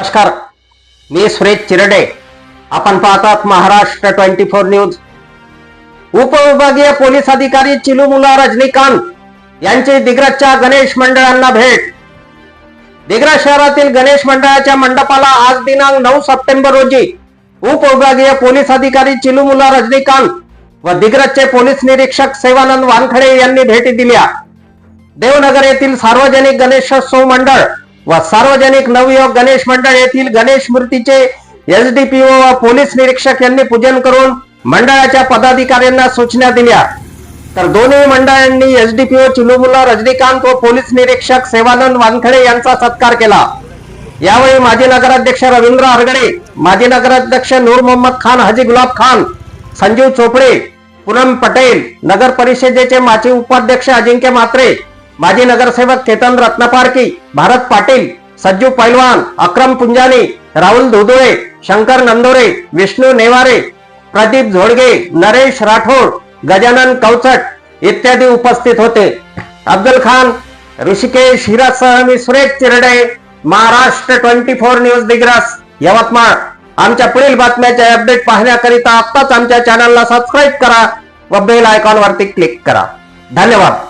नमस्कार. मी सुरेश चिरडे. आपण पाहतात महाराष्ट्र ट्वेंटी फोर न्यूज. उपविभागीय पोलीस अधिकारी चिलुमुला रजनीकांत यांची दिग्रजच्या गणेश मंडळांना भेट. दिग्रज शहरातील गणेश मंडळाच्या मंडपाला आज दिनांक नऊ सप्टेंबर रोजी उपविभागीय पोलीस अधिकारी चिलुमुला रजनीकांत व दिग्रजचे पोलीस निरीक्षक सेवानंद वानखडे यांनी भेटी दिल्या. देवनगर येथील सार्वजनिक गणेशोत्सव मंडळ व सार्वजनिक नवयुवक गणेश मंडळ येथील गणेश मूर्तीचे एसडीपीओ व पोलीस निरीक्षक यांनी पूजन करून मंडळाच्या पदाधिकाऱ्यांना सूचना दिल्या. तर दोन्ही मंडळांनी एसडीपीओ चिलुमुला रजनीकांत व पोलीस निरीक्षक सेवानंद वानखडे यांचा सत्कार केला. यावेळी माजी नगराध्यक्ष रवींद्र हरगडे माजी नगराध्यक्ष नूर मोहम्मद खान हाजी गुलाब खान संजीव चोपडे पूनम पटेल नगर परिषदेचे माजी उपाध्यक्ष अजिंक्य मात्रे माजी नगरसेवक केतन रत्नपारकी भारत पाटील सज्जू पैलवान अक्रम पुंजानी राहुल धुदुळे शंकर नंदोरे विष्णू नेवारे प्रदीप झोडगे नरेश राठोड गजानन कवचट इत्यादी उपस्थित होते. अब्दुल खान ऋषिकेश हिरासह मी Suresh Chirde Maharashtra twenty four news Digras Yavatmal. आमच्या पुढील बातम्याचे अपडेट पाहण्याकरिता आत्ताच आमच्या चॅनलला सबस्क्राईब करा व बेल आयकॉन वरती क्लिक करा. धन्यवाद.